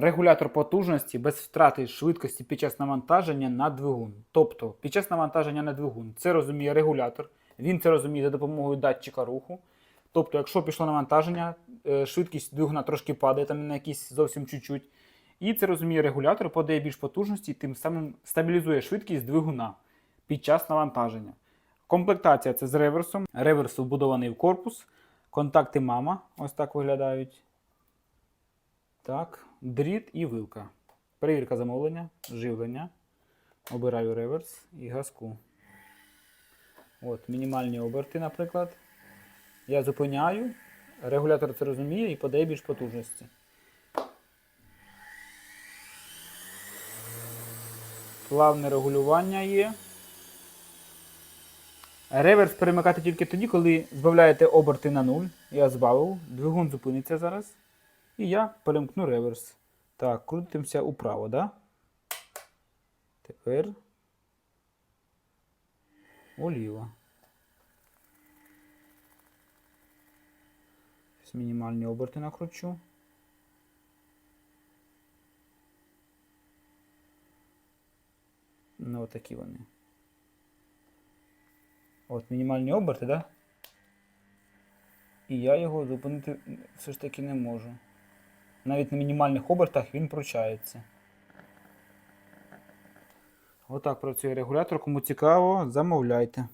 Регулятор потужності без втрати швидкості під час навантаження на двигун. Тобто, під час навантаження на двигун це розуміє регулятор, він це розуміє за допомогою датчика руху. Тобто, якщо пішло навантаження, е, швидкість двигуна трошки падає, там на якісь зовсім чуть-чуть. І це розуміє регулятор, подає більш потужності, тим самим стабілізує швидкість двигуна під час навантаження. Комплектація це з реверсом. Реверс вбудований в корпус. Контакти мама ось так виглядають. Так, дріт і вилка. Перевірка замовлення, живлення. Обираю реверс і газку. От, мінімальні оберти, наприклад. Я зупиняю. Регулятор це розуміє і подає більш потужності. Плавне регулювання є. Реверс перемикати тільки тоді, коли збавляєте оберти на 0. Я збавив. Двигун зупиниться зараз. І я перемкну реверс. Так, крутимося управо, да? Тепер уліво. Мінімальні оберти накручу. Ну, отакі вони. От, мінімальні оберти, да? І я його зупинити все ж таки не можу. Навіть на мінімальних обертах він пручається. Отак працює регулятор. Кому цікаво, замовляйте.